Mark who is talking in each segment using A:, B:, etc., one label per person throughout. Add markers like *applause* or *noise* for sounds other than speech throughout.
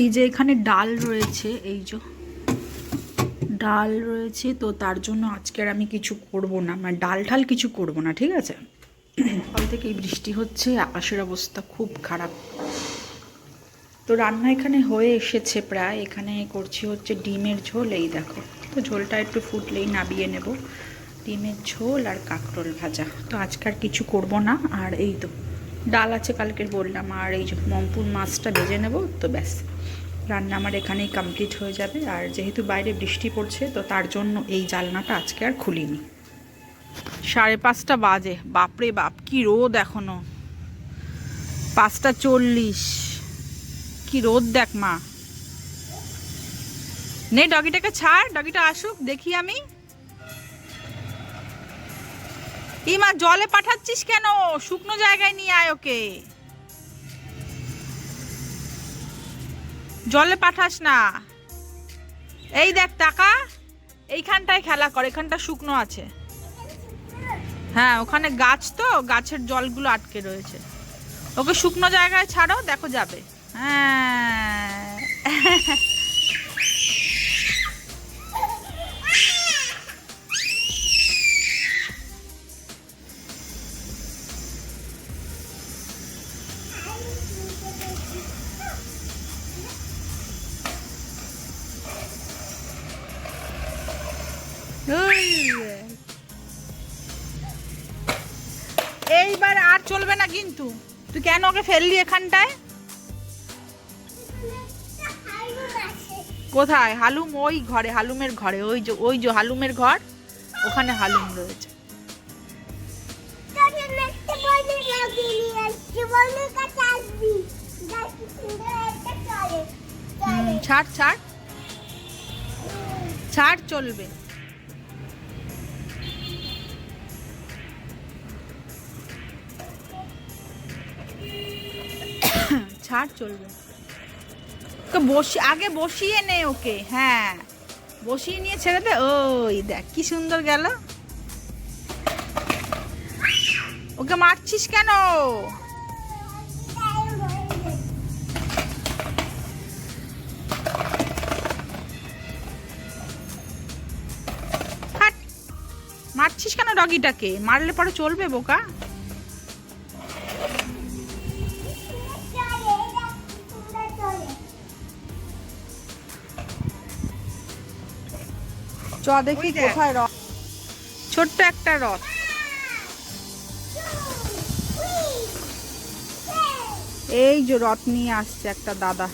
A: ফ্রিজে এখানে ডাল রয়েছে, এই যে ডাল রয়েছে, তো তার জন্য আজকে আর আমি কিছু করব না মানে ডাল ঠাল কিছু করব না, ঠিক আছে? সকাল থেকেই বৃষ্টি হচ্ছে, আকাশের অবস্থা খুব খারাপ। তো রান্না এখানে হয়ে এসেছে প্রায়, এখানে করছি হচ্ছে ডিমের ঝোল, এই দেখো। তো ঝোলটা একটু ফুটলেই নাবিয়ে নেব, ডিমের ঝোল আর কাঁকরোল ভাজা। তো আজকার কিছু করব না, আর এই তো, ডাল আছে কালকের বললাম, আর এই মমপুর মাছটা ভেজে নেব, তো ব্যাস। রান্না আমার এখানেই কমপ্লিট হয়ে যাবে। আর যেহেতু বাইরে বৃষ্টি পড়ছে, তো তার জন্য এই জালনাটা আজকে আর খুলিনি। সাড়ে পাঁচটা বাজে। বাপরে বাপ, কি রোদ এখনও। পাঁচটা চল্লিশ। কি রোদ দেখ মা। নে, ডগিটাকে ছাড়, ডগিটা আসুক, দেখি আমি। এই মা, জলে পাঠাচ্ছিস কেন? শুকনো জায়গায় নিয়ে আয় ওকে। জলে পাঠাস না। এই দেখ টাকা, এইখানটায় খেলা কর, এখানটা শুকনো আছে। হ্যাঁ ওখানে গাছ তো, গাছের জলগুলো আটকে রয়েছে। ওকে শুকনো জায়গায় ছাড়ো, দেখো যাবে। হ্যাঁ। ওকে ফেললি এখানটায়? কোথায়? হালুম ওই ঘরে, হালুমের ঘরে, ওই যে ওই যে হালুমের ঘর, ওখানে হালুম রয়েছে। ছাড় ছাড়। ছাড় চলবে। ছাড় চলবে। ওকে বসি, আগে বসিয়ে নে ওকে হ্যাঁ। বসিয়ে নিয়ে ছেড়ে দে, ওই দেখ কি সুন্দর গেল। ওকে মারছিস কেন। মারছিস কেন ডগিটাকে? মারলে পরে চলবে বোকা। চ দেখি কোথায় রথ ছোট্ট একটা রথ। এই যে রথ নিয়ে আসছে একটা দাদা।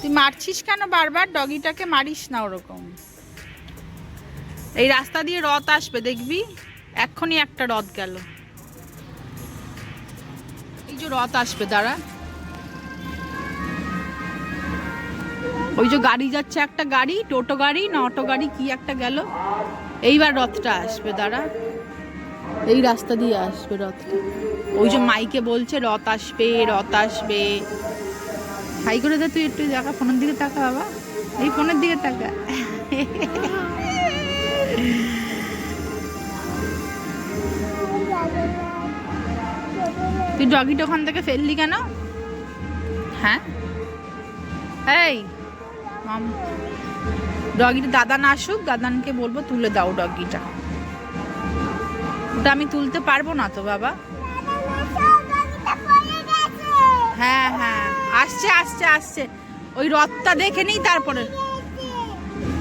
A: তুই মারছিস কেন বারবার? ডগিটাকে মারিস না ওরকম। এই রাস্তা দিয়ে রথ আসবে দেখবি? এক্ষুনি একটা রথ গেল। রথ আসবে, দাঁড়া। ওই যে গাড়ি যাচ্ছে একটা গাড়ি, টোটো গাড়ি না অটো গাড়ি, কি একটা গেল। এইবার রথটা আসবে, দাঁড়া। এই রাস্তা দিয়ে আসবে রথটা ওই যে মাইকে বলছে, রথ আসবে রথ আসবে। হাই করে দে তুই একটু দেখা, ফোনের দিকে তাকা বাবা। এই ফোনের দিকে তাকা। তুই ডগিটা ওখান থেকে ফেললি কেন? হ্যাঁ? এই ডগিটা দাদা না আসুক, দাদানকে বলব তুলে দাও ডগিটা ওটা আমি তুলতে পারব না তো বাবা। হ্যাঁ হ্যাঁ আসছে আসছে আসছে। ওই রথটা দেখে নিই তারপরে।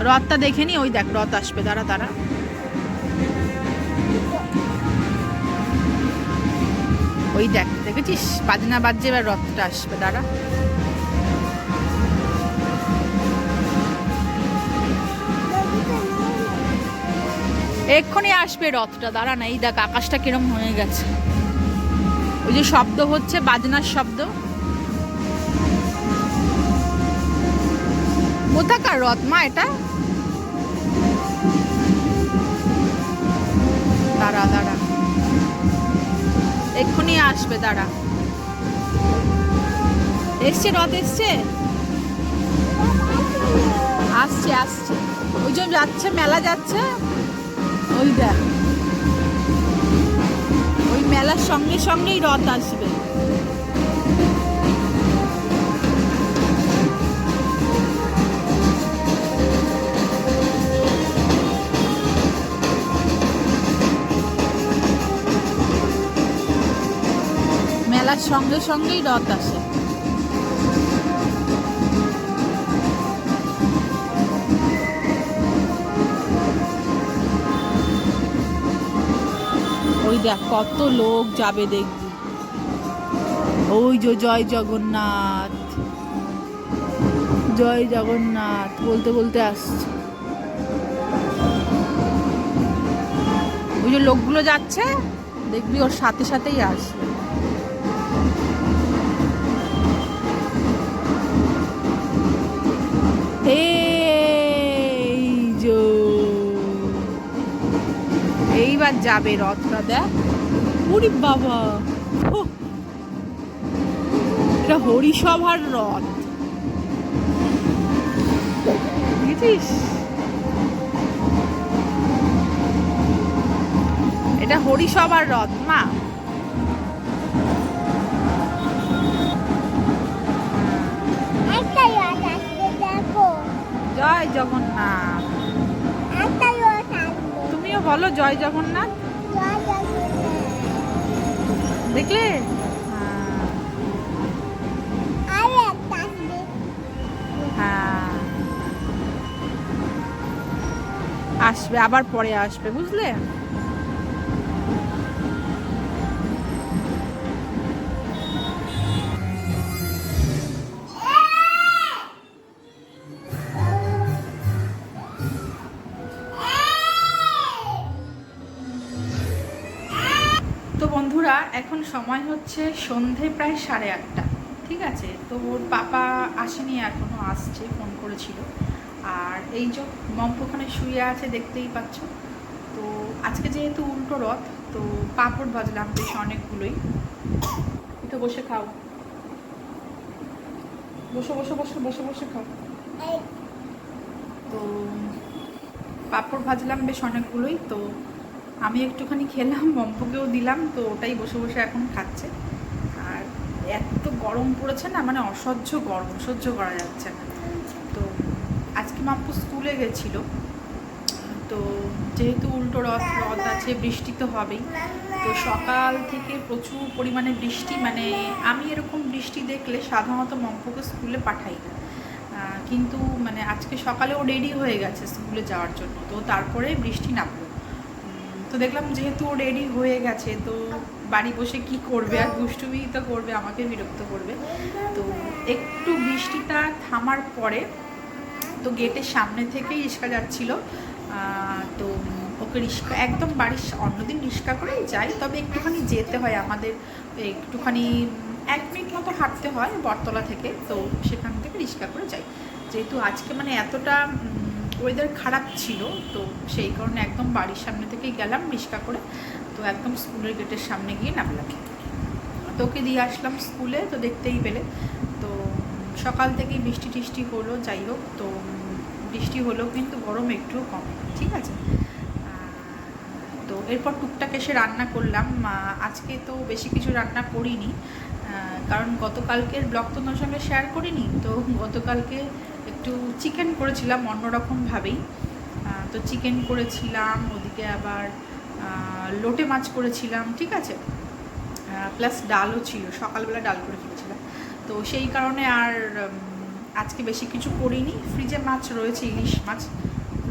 A: রথটা দেখে নি, ওই দেখ, রথ আসবে, দাঁড়া দাঁড়া। ওই দেখ, দেখেছিস? বাজনা বাজছে এবার রথটা আসবে, দাঁড়া। এক্ষুনি আসবে রথটা, দাঁড়া না, এই দেখ, আকাশটা কিরম হয়ে গেছে। ওই যে শব্দ হচ্ছে, বাজনার শব্দ। কোথাকার রথ মা এটা? দাঁড়া দাঁড়া। এক্ষুনি আসবে, দাঁড়া। এসছে, রথ এসছে? আসছে আসছে। ওই জন্য যাচ্ছে, মেলা যাচ্ছে। ওই দেখ। ওই মেলার সঙ্গে সঙ্গেই রথ আসবে। মেলার সঙ্গে সঙ্গেই রথ আসে। ওই দেখ, কত লোক যাবে দেখবি। ওই যে জয় জগন্নাথ। জয় জগন্নাথ, বলতে বলতে আসছে। ওই যে লোকগুলো যাচ্ছে, দেখবি ওর সাথে সাথেই আসবে। এইবার যাবে রথটা দেখ। উরি বাবা। এটা হরিসভার রথ। বুঝেছিস? এটা হরিসভার রথ মা।
B: দেখো
A: জয় জগন্নাথ। তুমিও বলো জয় জগন্নাথ। দেখলে? হ্যাঁ,
B: আসবে
A: আবার পরে আসবে বুঝলে? এখন সময় হচ্ছে সন্ধে প্রায় সাড়ে আটটা। ঠিক আছে? তো ওর পাপা আসেনি এখনও আসছে ফোন করেছিল। আর এই যে মম্প ওখানে শুয়ে আছে দেখতেই পাচ্ছ। তো আজকে যেহেতু উল্টো রথ তো পাঁপড় ভাজলাম বেশ অনেকগুলোই। একটু বসে খাও। বসে বসে বসে বসে বসে খাও। তো পাঁপড় ভাজলাম বেশ অনেকগুলোই তো আমি একটুখানি খেলাম মম্পুকেও দিলাম তো ওটাই বসে বসে এখন খাচ্ছে। আর এত গরম পড়েছে না মানে অসহ্য গরম সহ্য করা যাচ্ছে না। তো আজকে মাম্পু স্কুলে গেছিল। তো যেহেতু উল্টো রথ রথ আছে বৃষ্টি তো হবেই। তো সকাল থেকে প্রচুর পরিমাণে বৃষ্টি মানে আমি এরকম বৃষ্টি দেখলে সাধারণত মম্পুকে স্কুলে পাঠাই না। কিন্তু মানে আজকে সকালে ও রেডি হয়ে গেছে স্কুলে যাওয়ার জন্য তো তারপরে বৃষ্টি উম, তো দেখলাম যেহেতু ও রেডি হয়ে গেছে, তো বাড়ি বসে কি করবে আর দুষ্টুমি তো করবে, আমাকে বিরক্ত করবে। তো একটু বৃষ্টিটা থামার পরে তো গেটের সামনে থেকেই রিক্সা যাচ্ছিল। তো ওকে রিক্সা, একদম বাড়ির অন্যদিন রিক্সা করেই যাই, তবে একটুখানি যেতে হয় আমাদের, একটুখানি এক মিনিট মতো হাঁটতে হয় বটতলা থেকে, তো সেখান থেকে রিক্সা করে যাই। যেহেতু আজকে মানে এতটা ওয়েদার খারাপ ছিল, তো সেই কারণে একদম বাড়ির সামনে থেকেই গেলাম রিক্সা করে। তো একদম স্কুলের গেটের সামনে গিয়ে নামলাম। তো ওকে দিয়ে আসলাম স্কুলে, তো দেখতেই পেলে। তো সকাল থেকেই বৃষ্টি টিষ্টি হলো, যাই হোক, তো বৃষ্টি হলো কিন্তু গরম একটুও কম, ঠিক আছে? তো এরপর টুকটাক এসে রান্না করলাম। আজকে তো বেশি কিছু রান্না করিনি। কারণ গতকালকের ব্লগ তো তোমার সঙ্গে শেয়ার করিনি, তো গতকালকে একটু চিকেন করেছিলাম অন্যরকমভাবেই। তো চিকেন করেছিলাম, ওদিকে আবার লোটে মাছ করেছিলাম, ঠিক আছে? প্লাস ডালও ছিল, সকালবেলা ডাল করে ফেলেছিলাম। তো সেই কারণে আর আজকে বেশি কিছু করিনি। ফ্রিজে মাছ রয়েছে, ইলিশ মাছ।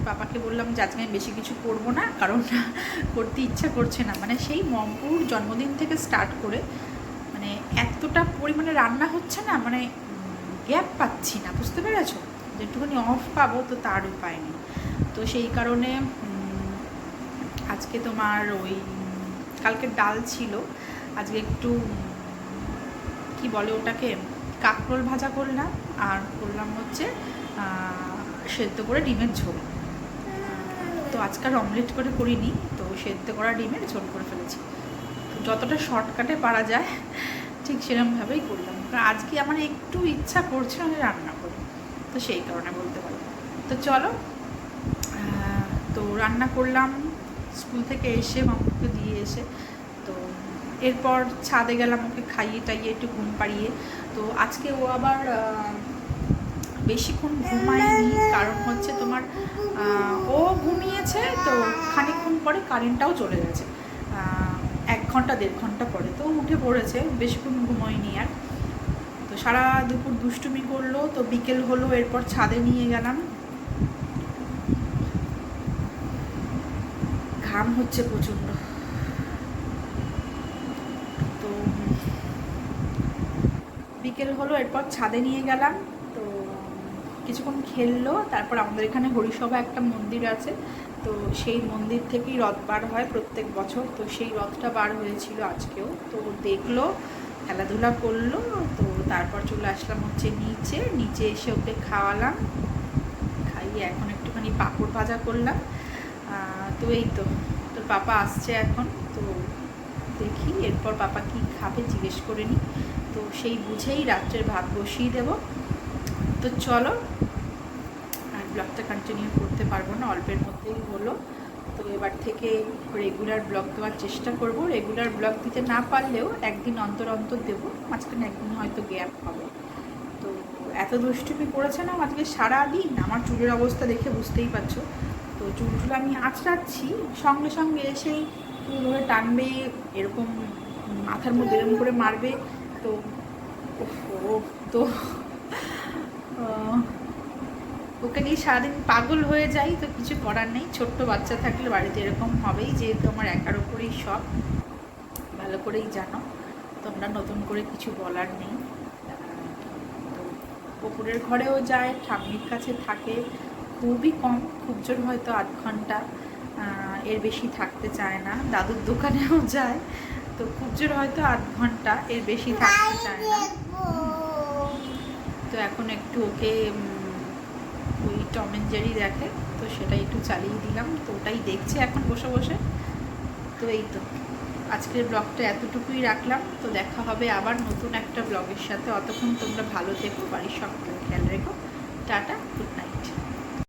A: পাপাকে বললাম যে, আজকে আমি বেশি কিছু করব না, কারণ *laughs* করতে ইচ্ছা করছে না। মানে সেই মম্পুর জন্মদিন থেকে স্টার্ট করে মানে এতটা পরিমাণে রান্না হচ্ছে না মানে গ্যাপ পাচ্ছি না, বুঝতে পেরেছ? যেটুকুনি অফ পাবো তো তার উপায় নেই। তো সেই কারণে আজকে তোমার ওই কালকে ডাল ছিল। আজকে একটু, কি বলে ওটাকে, কাঁকরোল ভাজা করলাম। আর করলাম হচ্ছে সেদ্ধ করে ডিমের ঝোল। তো আজকাল অমলেট করে করিনি, তো সেদ্ধ করা ডিমের ঝোল করে ফেলেছি। যতটা শর্টকাটে পারা যায়, ঠিক সেরকমভাবেই করলাম। আজকে আমার একটু ইচ্ছা করছে আমি রান্না তো সেই কারণে বলতে পারি। তো চলো তো রান্না করলাম, স্কুল থেকে এসে মামুকে দিয়ে এসে, তো এরপর ছাদে গেলাম ওকে খাইয়ে টাইয়ে একটু ঘুম পাড়িয়ে। তো আজকে ও আবার বেশিক্ষণ ঘুমায়নি, কারণ হচ্ছে তোমার ও ঘুমিয়েছে, তো খানিকক্ষণ পরে কারেন্টটাও চলে গেছে। এক ঘণ্টা, দেড় ঘণ্টা পরে। তো উঠে পড়েছে, বেশিক্ষণ ঘুমোয়নি আর। সারা দুপুর দুষ্টুমি করল, তো বিকেল হলো, এরপর ছাদে নিয়ে গেলাম। ঘাম হচ্ছে প্রচণ্ড। তো বিকেল হলো, এরপর ছাদে নিয়ে গেলাম। তো কিছুক্ষণ খেললো, তারপর আমাদের এখানে হরিসভা একটা মন্দির আছে। তো সেই মন্দির থেকেই রথ বার হয় প্রত্যেক বছর। তো সেই রথটা বার হয়েছিল আজকেও। তো দেখল খেলাধুলা করল, তো তারপর চলে আসলাম হচ্ছে নিচে। নিচে এসে ওকে খাওয়ালাম। খাইয়ে এখন একটুখানি পাঁপড় ভাজা করলাম। তো এই তো, তোর পাপা আসছে এখন, তো দেখি এরপর পাপা কি খাবে জিজ্ঞেস করে নি। তো সেই বুঝেই রাত্রের ভাত বসিয়ে দেব। তো চলো, আর ব্লগটা কন্টিনিউ করতে পারব না, অল্পের মধ্যেই হলো। তো এবার থেকে রেগুলার ব্লগ দেওয়ার চেষ্টা করব। রেগুলার ব্লগ দিতে না পারলেও একদিন অন্তর অন্তর দেবো, মাঝখানে একদিন হয়তো গ্যাপ হবে। তো এত দুষ্টুমি করেছে না আজকে সারাদিন? আমার চুলের অবস্থা দেখে বুঝতেই পারছ। তো চুলগুলো আমি আঁচড়াচ্ছি। সঙ্গে সঙ্গে এসেই চুল ধরে টানবে, এরকম মাথার মধ্যে এরকম করে মারবে। তো ও তো ওকে নিয়ে সারাদিন পাগল হয়ে যাই, তো কিছু করার নেই। ছোট্ট বাচ্চা থাকলে বাড়িতে এরকম হবেই, যেহেতু আমার একার ওপরেই সব ভালো করেই জানো, তোমরা নতুন করে কিছু বলার নেই। পুকুরের ঘরেও যায়, ঠাম্মির কাছে থাকে। খুবই কম, খুব জোর হয়তো আধ ঘণ্টা। এর বেশি থাকতে চায় না। দাদুর দোকানেও *laughs* যায়, তো খুব জোর হয়তো আধ ঘণ্টা এর বেশি থাকতে চায় না। তো এখন একটু ওকে ওই টম অ্যান্ড জেরি দেখে, তো সেটা একটু চালিয়ে দিলাম, তো ওটাই দেখছে এখন বসে বসে। তো এই তো, আজকের ব্লগটা এতটুকুই রাখলাম, তো দেখা হবে আবার নতুন একটা ব্লগের সাথে। অতক্ষণ তোমরা ভালো থেকো, বাড়ির সকলে খেয়াল রেখো। টাটা